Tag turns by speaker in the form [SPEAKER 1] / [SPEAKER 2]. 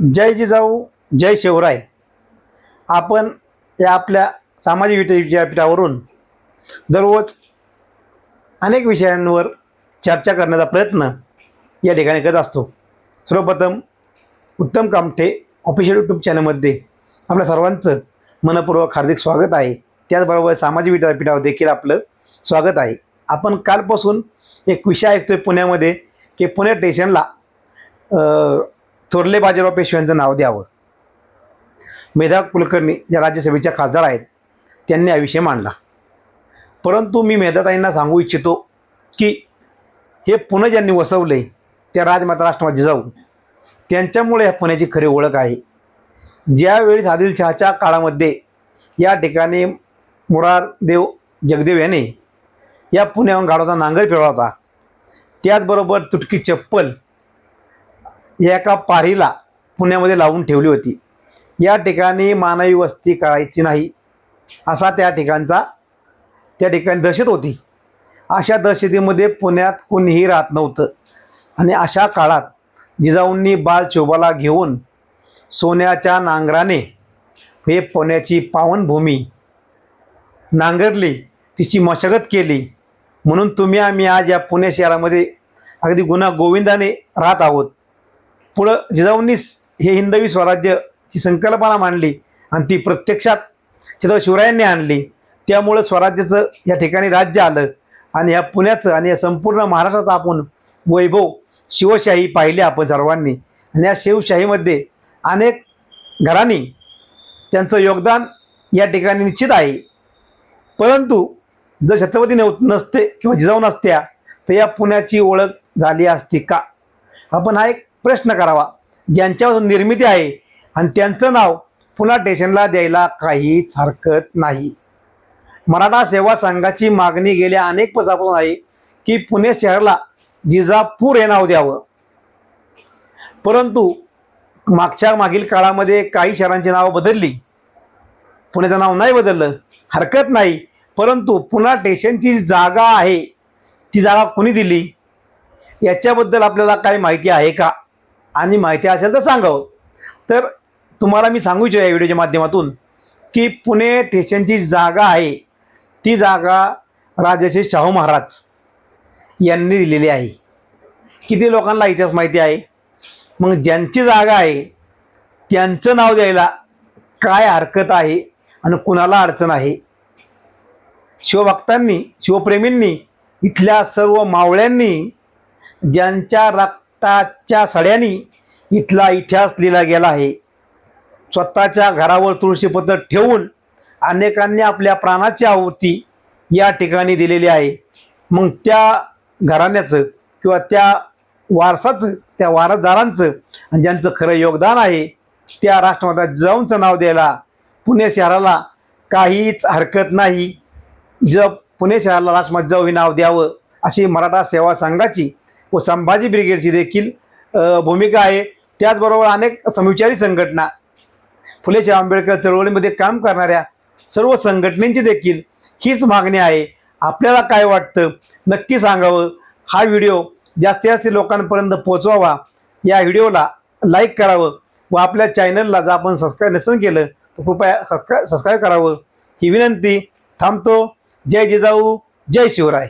[SPEAKER 1] जय जिजाऊ जय शिवराय. आपण या आपल्या सामाजिक विट- विद्यापीठावरून दररोज अनेक विषयांवर चर्चा करण्याचा प्रयत्न या ठिकाणी करत असतो. सर्वप्रथम उत्तम कामठे ऑफिशियल यूट्यूब चॅनलमध्ये आपल्या सर्वांचं मनपूर्वक हार्दिक स्वागत आहे. त्याचबरोबर सामाजिक विद्यापीठावर देखील आपलं स्वागत आहे. आपण कालपासून एक विषय ऐकतोय पुण्यामध्ये की पुणे स्टेशनला थोरले बाजीराव पेशव्यांचं नाव द्यावं. मेधा कुलकर्णी ज्या राज्यसभेच्या खासदार आहेत त्यांनी हा विषय मांडला. परंतु मी मेधाताईंना सांगू इच्छितो की हे पुणे ज्यांनी वसवले त्या राजमाता राष्ट्रवादी जाऊ त्यांच्यामुळे ह्या पुण्याची खरी ओळख आहे. ज्यावेळी आदिलशहाच्या काळामध्ये या ठिकाणी मुरारदेव जगदेव याने या पुण्याहून गाडवाचा नांगर फिरवला होता त्याचबरोबर तुटकी चप्पल एका पारीला पुण्यामध्ये लावून ठेवली होती. या ठिकाणी मानवी वस्ती करायची नाही असा त्या ठिकाणचा त्या ठिकाणी दहशत होती. अशा दहशतीमध्ये पुण्यात कोणीही राहत नव्हतं. आणि अशा काळात जिजाऊंनी बाल शोभाला घेऊन सोन्याच्या नांगराने हे पुण्याची पावनभूमी नांगरली तिची मशागत केली. म्हणून तुम्ही आम्ही आज या पुणे शहरामध्ये अगदी गुन्हा गोविंदाने राहत आहोत. पुढं जिजाऊंनीच हे हिंदवी स्वराज्याची संकल्पना मांडली आणि ती प्रत्यक्षात छत्रपती शिवरायांनी आणली. त्यामुळं स्वराज्याचं या ठिकाणी राज्य आलं आणि या पुण्याचं आणि या संपूर्ण महाराष्ट्राचं आपण वैभव शिवशाही पाहिली आपण सर्वांनी. आणि या शिवशाहीमध्ये अनेक घरांनी त्यांचं योगदान या ठिकाणी निश्चित आहे. परंतु जर छत्रपती नव नसते किंवा जिजाऊ नसत्या तर या पुण्याची ओळख झाली असती का? आपण हा एक प्रश्न करावा. ज्यांच्यावर निर्मिती आहे आणि त्यांचं नाव पुन्हा स्टेशनला द्यायला काहीच हरकत नाही. मराठा सेवा संघाची मागणी गेल्या अनेक पसापासून आहे की पुणे शहराला जिजापूर हे नाव द्यावं. परंतु मागच्या मागील काळामध्ये काही शहरांची नावं बदलली. पुण्याचं नाव नाही बदललं. हरकत नाही. परंतु पुन्हा स्टेशनची जागा आहे. ती जागा कुणी दिली? याच्याबद्दल आपल्याला काही माहिती आहे का? आणि माहिती असेल तर सांगावं. तर तुम्हाला मी सांगू इच्छितो या व्हिडिओच्या माध्यमातून की पुणे स्टेशनची जागा आहे. ती जागा राजाचे शाहू महाराज यांनी दिलेली आहे. किती लोकांना इतिहास माहिती आहे? मग ज्यांची जागा आहे त्यांचं नाव द्यायला काय हरकत आहे आणि कुणाला अडचण आहे? शिवभक्तांनी शिवप्रेमींनी इथल्या सर्व मावळ्यांनी ज्यांच्या रक्ताच्या सड्यांनी इथला इतिहास लिहिला गेला आहे. स्वतःच्या घरावर तुळशीपत्र ठेवून अनेकांनी आपल्या प्राणाची आहुती या ठिकाणी दिलेली आहे. मग त्या घराण्याचं किंवा त्या वारसाचं त्या वारसदारांचं आणि ज्यांचं खरं योगदान आहे त्या राष्ट्रमाता जाऊनचं नाव द्यायला पुणे शहराला काहीच हरकत नाही. ज पुणे शहराला राष्ट्रवाद जाऊ हे नाव द्यावं अशी मराठा सेवा संघाची व संभाजी ब्रिगेडची देखील भूमिका आहे. त्याचबरोबर अनेक समविचारी संघटना फुले आंबेडकर चळवळीमध्ये काम करणाऱ्या सर्व संघटनेची देखील हीच मागणी आहे. आपल्याला काय वाटतं? नक्की सांगावं. हा व्हिडिओ जास्तीत जास्त लोकांपर्यंत पोचवावा या व्हिडिओला लाईक करावं व आपल्या चॅनलला जर आपण सबस्क्राईब नसेल केलं तर कृपया सबस्क्राईब सबस्क्राईब करावं. ही विनंती थांबतो. जय जिजाऊ जय शिवराय.